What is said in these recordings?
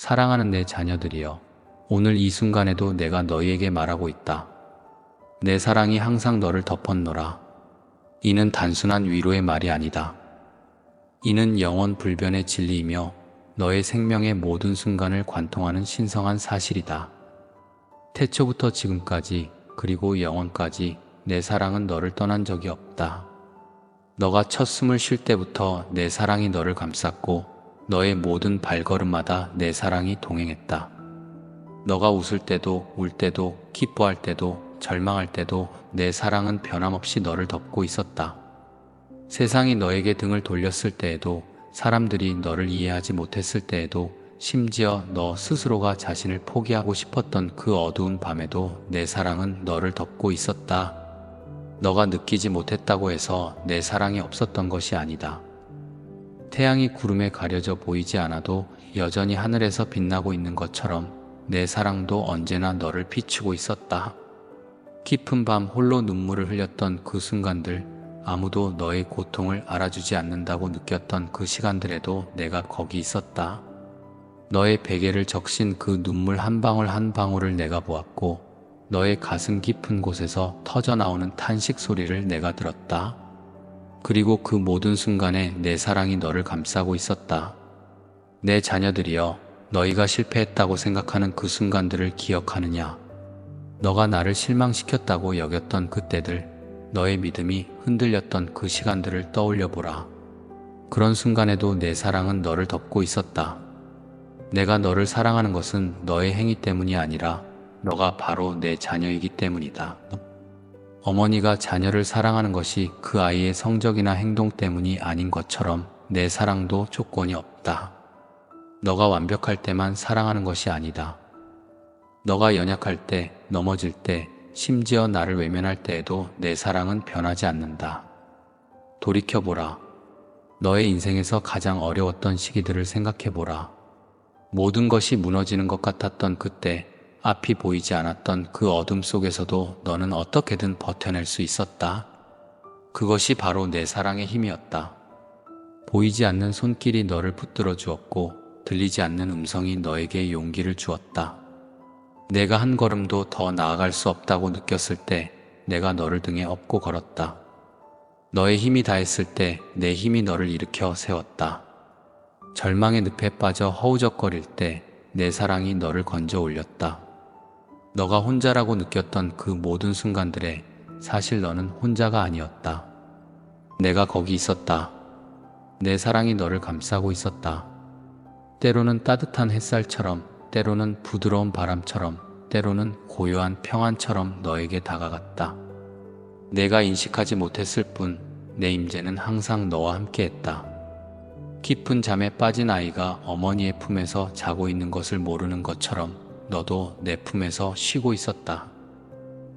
사랑하는 내 자녀들이여, 오늘 이 순간에도 내가 너희에게 말하고 있다. 내 사랑이 항상 너를 덮었노라. 이는 단순한 위로의 말이 아니다. 이는 영원 불변의 진리이며 너의 생명의 모든 순간을 관통하는 신성한 사실이다. 태초부터 지금까지 그리고 영원까지 내 사랑은 너를 떠난 적이 없다. 너가 첫 숨을 쉴 때부터 내 사랑이 너를 감쌌고 너의 모든 발걸음마다 내 사랑이 동행했다. 너가 웃을 때도 울 때도 기뻐할 때도 절망할 때도 내 사랑은 변함없이 너를 덮고 있었다. 세상이 너에게 등을 돌렸을 때에도 사람들이 너를 이해하지 못했을 때에도 심지어 너 스스로가 자신을 포기하고 싶었던 그 어두운 밤에도 내 사랑은 너를 덮고 있었다. 너가 느끼지 못했다고 해서 내 사랑이 없었던 것이 아니다. 태양이 구름에 가려져 보이지 않아도 여전히 하늘에서 빛나고 있는 것처럼 내 사랑도 언제나 너를 비추고 있었다. 깊은 밤 홀로 눈물을 흘렸던 그 순간들, 아무도 너의 고통을 알아주지 않는다고 느꼈던 그 시간들에도 내가 거기 있었다. 너의 베개를 적신 그 눈물 한 방울 한 방울을 내가 보았고, 너의 가슴 깊은 곳에서 터져 나오는 탄식 소리를 내가 들었다. 그리고 그 모든 순간에 내 사랑이 너를 감싸고 있었다. 내 자녀들이여, 너희가 실패했다고 생각하는 그 순간들을 기억하느냐? 너가 나를 실망시켰다고 여겼던 그때들, 너의 믿음이 흔들렸던 그 시간들을 떠올려 보라. 그런 순간에도 내 사랑은 너를 덮고 있었다. 내가 너를 사랑하는 것은 너의 행위 때문이 아니라 너가 바로 내 자녀이기 때문이다. 어머니가 자녀를 사랑하는 것이 그 아이의 성적이나 행동 때문이 아닌 것처럼 내 사랑도 조건이 없다. 너가 완벽할 때만 사랑하는 것이 아니다. 너가 연약할 때, 넘어질 때, 심지어 나를 외면할 때에도 내 사랑은 변하지 않는다. 돌이켜보라. 너의 인생에서 가장 어려웠던 시기들을 생각해보라. 모든 것이 무너지는 것 같았던 그때, 앞이 보이지 않았던 그 어둠 속에서도 너는 어떻게든 버텨낼 수 있었다. 그것이 바로 내 사랑의 힘이었다. 보이지 않는 손길이 너를 붙들어 주었고, 들리지 않는 음성이 너에게 용기를 주었다. 내가 한 걸음도 더 나아갈 수 없다고 느꼈을 때 내가 너를 등에 업고 걸었다. 너의 힘이 다했을 때 내 힘이 너를 일으켜 세웠다. 절망의 늪에 빠져 허우적거릴 때 내 사랑이 너를 건져 올렸다. 너가 혼자라고 느꼈던 그 모든 순간들에 사실 너는 혼자가 아니었다. 내가 거기 있었다. 내 사랑이 너를 감싸고 있었다. 때로는 따뜻한 햇살처럼 때로는 부드러운 바람처럼 때로는 고요한 평안처럼 너에게 다가갔다. 내가 인식하지 못했을 뿐 내 임재는 항상 너와 함께 했다. 깊은 잠에 빠진 아이가 어머니의 품에서 자고 있는 것을 모르는 것처럼 너도 내 품에서 쉬고 있었다.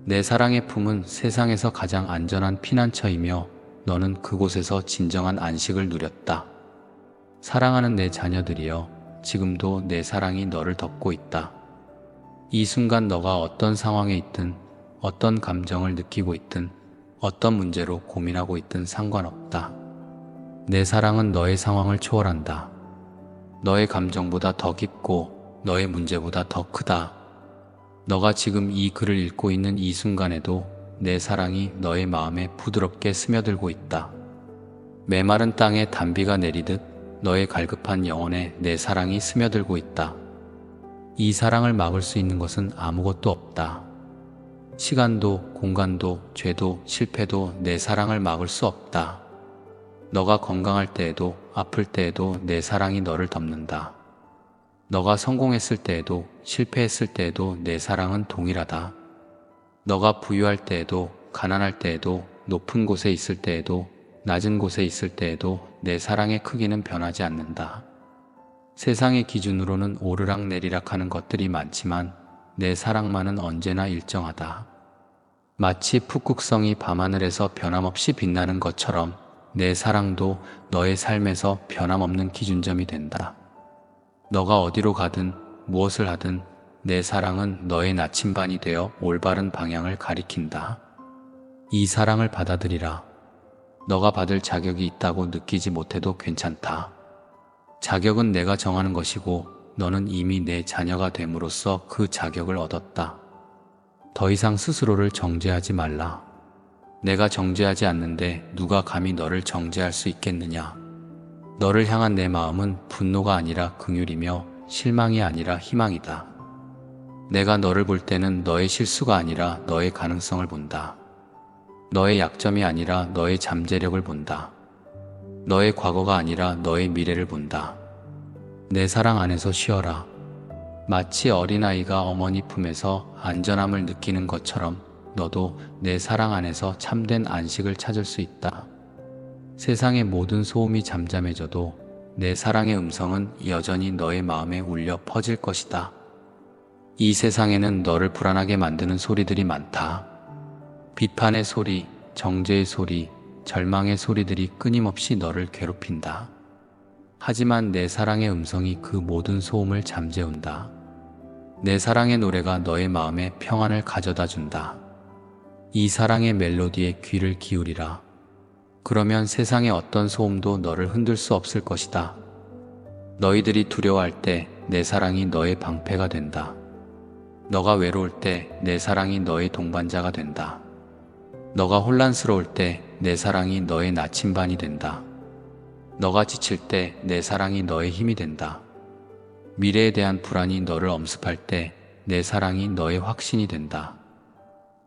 내 사랑의 품은 세상에서 가장 안전한 피난처이며 너는 그곳에서 진정한 안식을 누렸다. 사랑하는 내 자녀들이여 지금도 내 사랑이 너를 덮고 있다. 이 순간 너가 어떤 상황에 있든 어떤 감정을 느끼고 있든 어떤 문제로 고민하고 있든 상관없다. 내 사랑은 너의 상황을 초월한다. 너의 감정보다 더 깊고 너의 문제보다 더 크다. 너가 지금 이 글을 읽고 있는 이 순간에도 내 사랑이 너의 마음에 부드럽게 스며들고 있다. 메마른 땅에 단비가 내리듯 너의 갈급한 영혼에 내 사랑이 스며들고 있다. 이 사랑을 막을 수 있는 것은 아무것도 없다. 시간도, 공간도, 죄도, 실패도 내 사랑을 막을 수 없다. 너가 건강할 때에도, 아플 때에도 내 사랑이 너를 덮는다. 너가 성공했을 때에도, 실패했을 때에도 내 사랑은 동일하다. 너가 부유할 때에도, 가난할 때에도, 높은 곳에 있을 때에도, 낮은 곳에 있을 때에도 내 사랑의 크기는 변하지 않는다. 세상의 기준으로는 오르락 내리락 하는 것들이 많지만 내 사랑만은 언제나 일정하다. 마치 북극성이 밤하늘에서 변함없이 빛나는 것처럼 내 사랑도 너의 삶에서 변함없는 기준점이 된다. 너가 어디로 가든 무엇을 하든 내 사랑은 너의 나침반이 되어 올바른 방향을 가리킨다. 이 사랑을 받아들이라. 너가 받을 자격이 있다고 느끼지 못해도 괜찮다. 자격은 내가 정하는 것이고 너는 이미 내 자녀가 됨으로써 그 자격을 얻었다. 더 이상 스스로를 정죄하지 말라. 내가 정죄하지 않는데 누가 감히 너를 정죄할 수 있겠느냐? 너를 향한 내 마음은 분노가 아니라 긍휼이며 실망이 아니라 희망이다. 내가 너를 볼 때는 너의 실수가 아니라 너의 가능성을 본다. 너의 약점이 아니라 너의 잠재력을 본다. 너의 과거가 아니라 너의 미래를 본다. 내 사랑 안에서 쉬어라. 마치 어린아이가 어머니 품에서 안전함을 느끼는 것처럼 너도 내 사랑 안에서 참된 안식을 찾을 수 있다. 세상의 모든 소음이 잠잠해져도 내 사랑의 음성은 여전히 너의 마음에 울려 퍼질 것이다. 이 세상에는 너를 불안하게 만드는 소리들이 많다. 비판의 소리, 정죄의 소리, 절망의 소리들이 끊임없이 너를 괴롭힌다. 하지만 내 사랑의 음성이 그 모든 소음을 잠재운다. 내 사랑의 노래가 너의 마음에 평안을 가져다 준다. 이 사랑의 멜로디에 귀를 기울이라. 그러면 세상의 어떤 소음도 너를 흔들 수 없을 것이다. 너희들이 두려워할 때 내 사랑이 너의 방패가 된다. 너가 외로울 때 내 사랑이 너의 동반자가 된다. 너가 혼란스러울 때 내 사랑이 너의 나침반이 된다. 너가 지칠 때 내 사랑이 너의 힘이 된다. 미래에 대한 불안이 너를 엄습할 때 내 사랑이 너의 확신이 된다.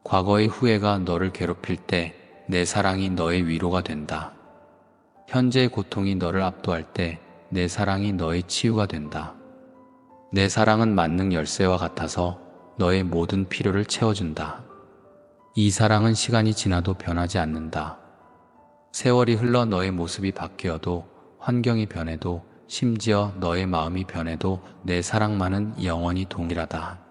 과거의 후회가 너를 괴롭힐 때 내 사랑이 너의 위로가 된다. 현재의 고통이 너를 압도할 때 내 사랑이 너의 치유가 된다. 내 사랑은 만능 열쇠와 같아서 너의 모든 필요를 채워준다. 이 사랑은 시간이 지나도 변하지 않는다. 세월이 흘러 너의 모습이 바뀌어도 환경이 변해도 심지어 너의 마음이 변해도 내 사랑만은 영원히 동일하다.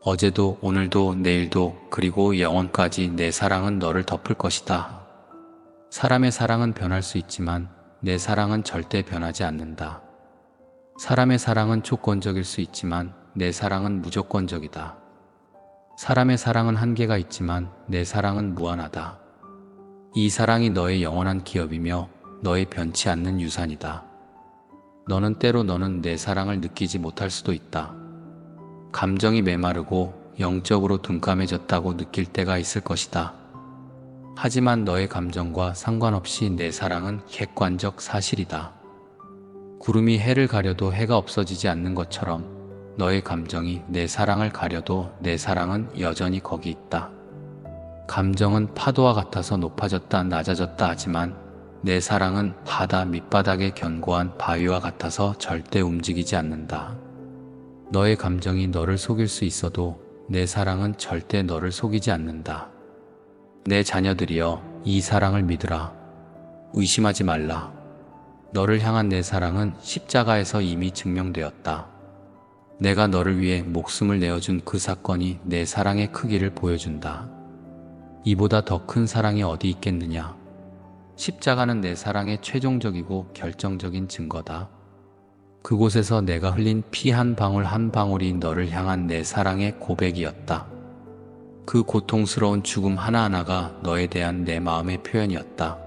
어제도 오늘도 내일도 그리고 영원까지 내 사랑은 너를 덮을 것이다. 사람의 사랑은 변할 수 있지만 내 사랑은 절대 변하지 않는다. 사람의 사랑은 조건적일 수 있지만 내 사랑은 무조건적이다. 사람의 사랑은 한계가 있지만 내 사랑은 무한하다. 이 사랑이 너의 영원한 기업이며 너의 변치 않는 유산이다. 너는 때로 너는 내 사랑을 느끼지 못할 수도 있다. 감정이 메마르고 영적으로 둔감해졌다고 느낄 때가 있을 것이다. 하지만 너의 감정과 상관없이 내 사랑은 객관적 사실이다. 구름이 해를 가려도 해가 없어지지 않는 것처럼 너의 감정이 내 사랑을 가려도 내 사랑은 여전히 거기 있다. 감정은 파도와 같아서 높아졌다 낮아졌다 하지만 내 사랑은 바다 밑바닥에 견고한 바위와 같아서 절대 움직이지 않는다. 너의 감정이 너를 속일 수 있어도 내 사랑은 절대 너를 속이지 않는다. 내 자녀들이여 이 사랑을 믿으라. 의심하지 말라. 너를 향한 내 사랑은 십자가에서 이미 증명되었다. 내가 너를 위해 목숨을 내어준 그 사건이 내 사랑의 크기를 보여준다. 이보다 더 큰 사랑이 어디 있겠느냐? 십자가는 내 사랑의 최종적이고 결정적인 증거다. 그곳에서 내가 흘린 피 한 방울 한 방울이 너를 향한 내 사랑의 고백이었다. 그 고통스러운 죽음 하나하나가 너에 대한 내 마음의 표현이었다.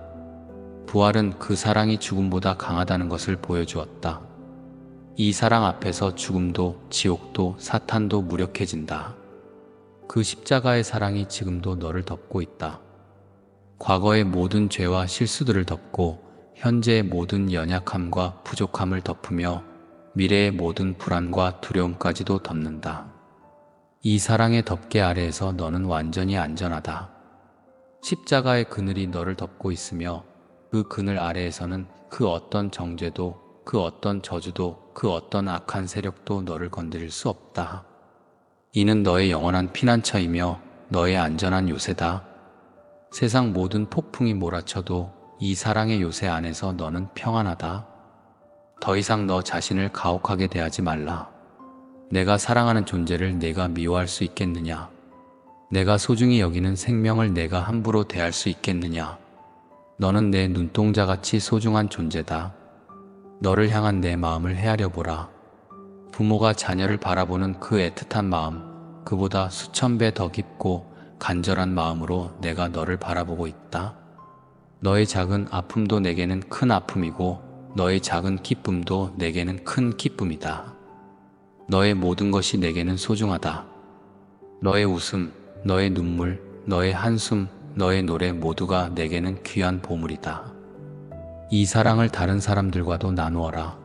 부활은 그 사랑이 죽음보다 강하다는 것을 보여주었다. 이 사랑 앞에서 죽음도 지옥도 사탄도 무력해진다. 그 십자가의 사랑이 지금도 너를 덮고 있다. 과거의 모든 죄와 실수들을 덮고 현재의 모든 연약함과 부족함을 덮으며 미래의 모든 불안과 두려움까지도 덮는다. 이 사랑의 덮개 아래에서 너는 완전히 안전하다. 십자가의 그늘이 너를 덮고 있으며 그 그늘 아래에서는 그 어떤 정죄도 그 어떤 저주도 그 어떤 악한 세력도 너를 건드릴 수 없다. 이는 너의 영원한 피난처이며 너의 안전한 요새다. 세상 모든 폭풍이 몰아쳐도 이 사랑의 요새 안에서 너는 평안하다. 더 이상 너 자신을 가혹하게 대하지 말라. 내가 사랑하는 존재를 내가 미워할 수 있겠느냐? 내가 소중히 여기는 생명을 내가 함부로 대할 수 있겠느냐? 너는 내 눈동자같이 소중한 존재다. 너를 향한 내 마음을 헤아려 보라. 부모가 자녀를 바라보는 그 애틋한 마음, 그보다 수천 배 더 깊고 간절한 마음으로 내가 너를 바라보고 있다. 너의 작은 아픔도 내게는 큰 아픔이고 너의 작은 기쁨도 내게는 큰 기쁨이다. 너의 모든 것이 내게는 소중하다. 너의 웃음, 너의 눈물, 너의 한숨, 너의 노래 모두가 내게는 귀한 보물이다. 이 사랑을 다른 사람들과도 나누어라.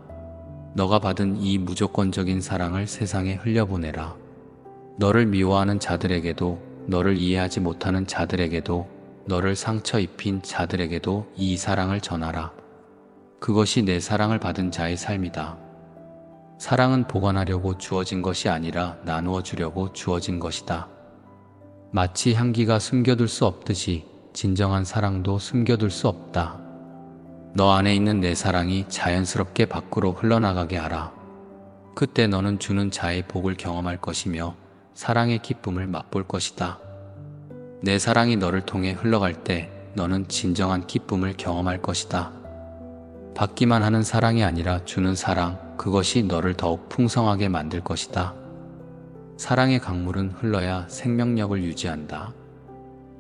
너가 받은 이 무조건적인 사랑을 세상에 흘려보내라. 너를 미워하는 자들에게도, 너를 이해하지 못하는 자들에게도, 너를 상처 입힌 자들에게도 이 사랑을 전하라. 그것이 내 사랑을 받은 자의 삶이다. 사랑은 보관하려고 주어진 것이 아니라 나누어 주려고 주어진 것이다. 마치 향기가 숨겨둘 수 없듯이 진정한 사랑도 숨겨둘 수 없다. 너 안에 있는 내 사랑이 자연스럽게 밖으로 흘러나가게 하라. 그때 너는 주는 자의 복을 경험할 것이며 사랑의 기쁨을 맛볼 것이다. 내 사랑이 너를 통해 흘러갈 때 너는 진정한 기쁨을 경험할 것이다. 받기만 하는 사랑이 아니라 주는 사랑, 그것이 너를 더욱 풍성하게 만들 것이다. 사랑의 강물은 흘러야 생명력을 유지한다.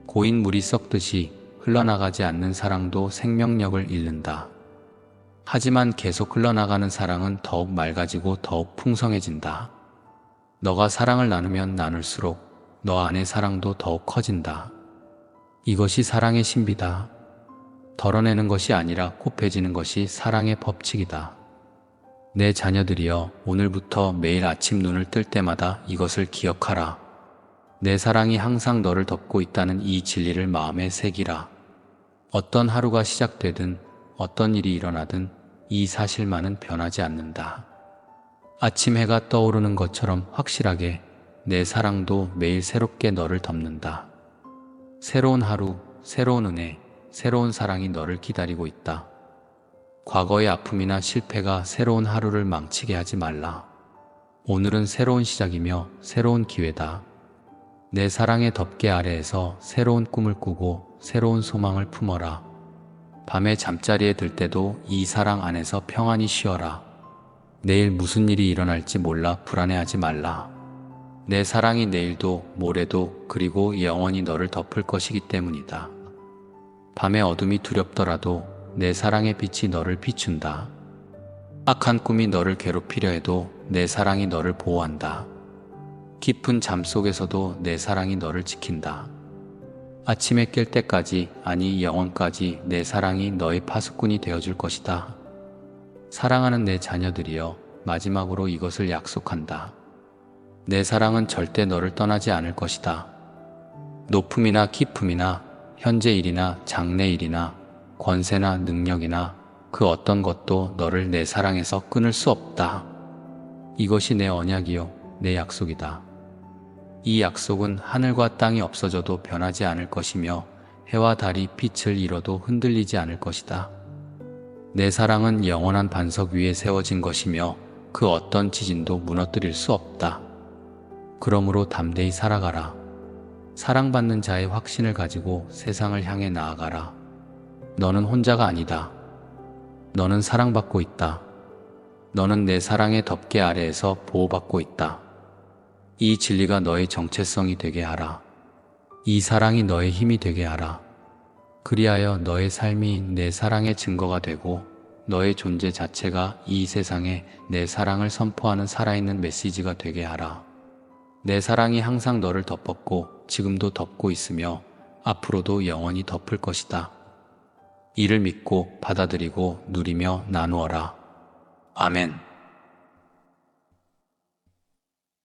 고인 물이 썩듯이 흘러나가지 않는 사랑도 생명력을 잃는다. 하지만 계속 흘러나가는 사랑은 더욱 맑아지고 더욱 풍성해진다. 너가 사랑을 나누면 나눌수록 너 안의 사랑도 더욱 커진다. 이것이 사랑의 신비다. 덜어내는 것이 아니라 곱해지는 것이 사랑의 법칙이다. 내 자녀들이여 오늘부터 매일 아침 눈을 뜰 때마다 이것을 기억하라. 내 사랑이 항상 너를 덮고 있다는 이 진리를 마음에 새기라. 어떤 하루가 시작되든 어떤 일이 일어나든 이 사실만은 변하지 않는다. 아침 해가 떠오르는 것처럼 확실하게 내 사랑도 매일 새롭게 너를 덮는다. 새로운 하루, 새로운 은혜, 새로운 사랑이 너를 기다리고 있다. 과거의 아픔이나 실패가 새로운 하루를 망치게 하지 말라. 오늘은 새로운 시작이며 새로운 기회다. 내 사랑의 덮개 아래에서 새로운 꿈을 꾸고 새로운 소망을 품어라. 밤에 잠자리에 들 때도 이 사랑 안에서 평안히 쉬어라. 내일 무슨 일이 일어날지 몰라 불안해하지 말라. 내 사랑이 내일도 모레도 그리고 영원히 너를 덮을 것이기 때문이다. 밤의 어둠이 두렵더라도 내 사랑의 빛이 너를 비춘다. 악한 꿈이 너를 괴롭히려 해도 내 사랑이 너를 보호한다. 깊은 잠 속에서도 내 사랑이 너를 지킨다. 아침에 깰 때까지, 아니 영원까지 내 사랑이 너의 파수꾼이 되어줄 것이다. 사랑하는 내 자녀들이여 마지막으로 이것을 약속한다. 내 사랑은 절대 너를 떠나지 않을 것이다. 높음이나 깊음이나 현재 일이나 장래 일이나 권세나 능력이나 그 어떤 것도 너를 내 사랑에서 끊을 수 없다. 이것이 내 언약이요, 내 약속이다. 이 약속은 하늘과 땅이 없어져도 변하지 않을 것이며 해와 달이 빛을 잃어도 흔들리지 않을 것이다. 내 사랑은 영원한 반석 위에 세워진 것이며 그 어떤 지진도 무너뜨릴 수 없다. 그러므로 담대히 살아가라. 사랑받는 자의 확신을 가지고 세상을 향해 나아가라. 너는 혼자가 아니다. 너는 사랑받고 있다. 너는 내 사랑의 덮개 아래에서 보호받고 있다. 이 진리가 너의 정체성이 되게 하라. 이 사랑이 너의 힘이 되게 하라. 그리하여 너의 삶이 내 사랑의 증거가 되고 너의 존재 자체가 이 세상에 내 사랑을 선포하는 살아있는 메시지가 되게 하라. 내 사랑이 항상 너를 덮었고 지금도 덮고 있으며 앞으로도 영원히 덮을 것이다. 이를 믿고 받아들이고 누리며 나누어라. 아멘.